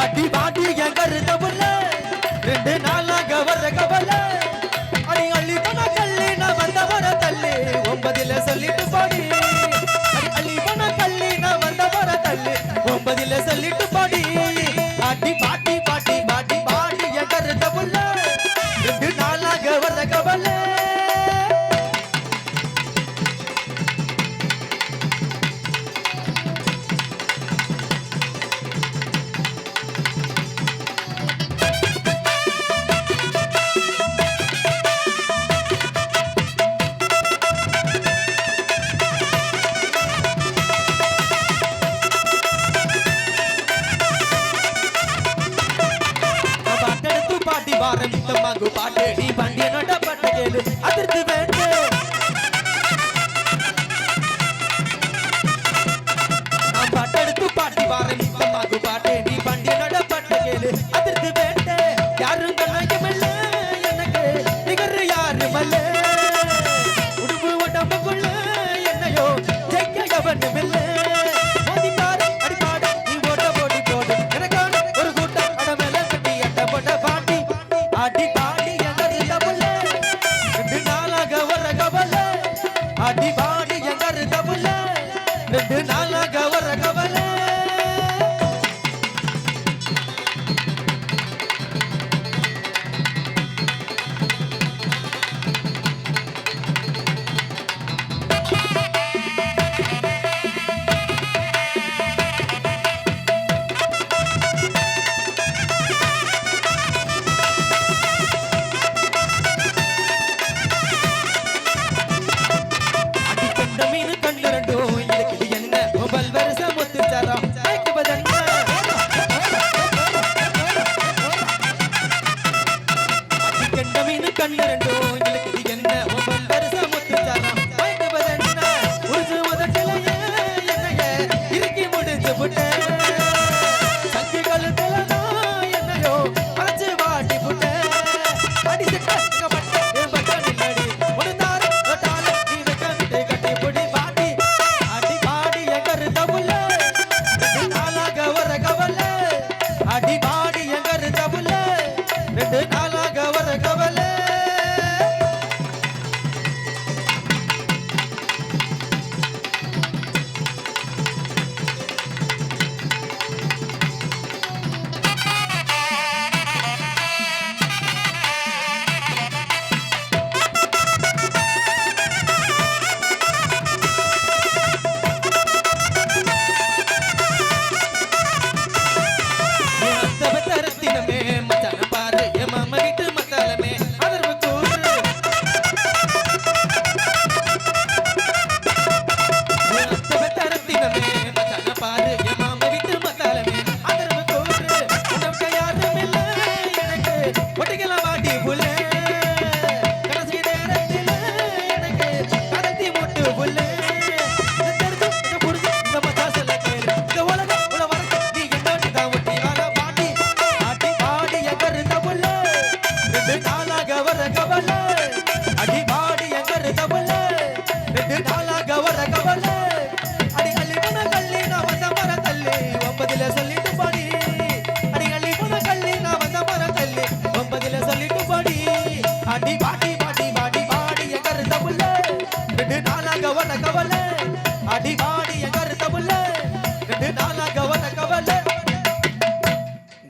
அடி பாட்டி என் கருத்த புள்ள ரெண்டு நாளா ஆரம்பித்த மகு பாட்டு. நீ பண்டிய நட பண்ண கேளு. அதிர்த்து வேண்டும் நாம் பாட்டெடுத்து பாட்டி ஆரம்பித்த மகு பாட்டு. நீ பண்டிய நட பண்ண கேளு. அதிர்த்து வேண்டும் யாரும் கண்ணாயமில்லை எனக்கு. நிகர் யாருமல்ல அடிபா மீனு கண்ணு ரெண்டும் எங்களுக்கு இது என்ன? ஒவ்வொரு வருஷம் விட்டேன். விடு நானாக வர கவலை அடிகா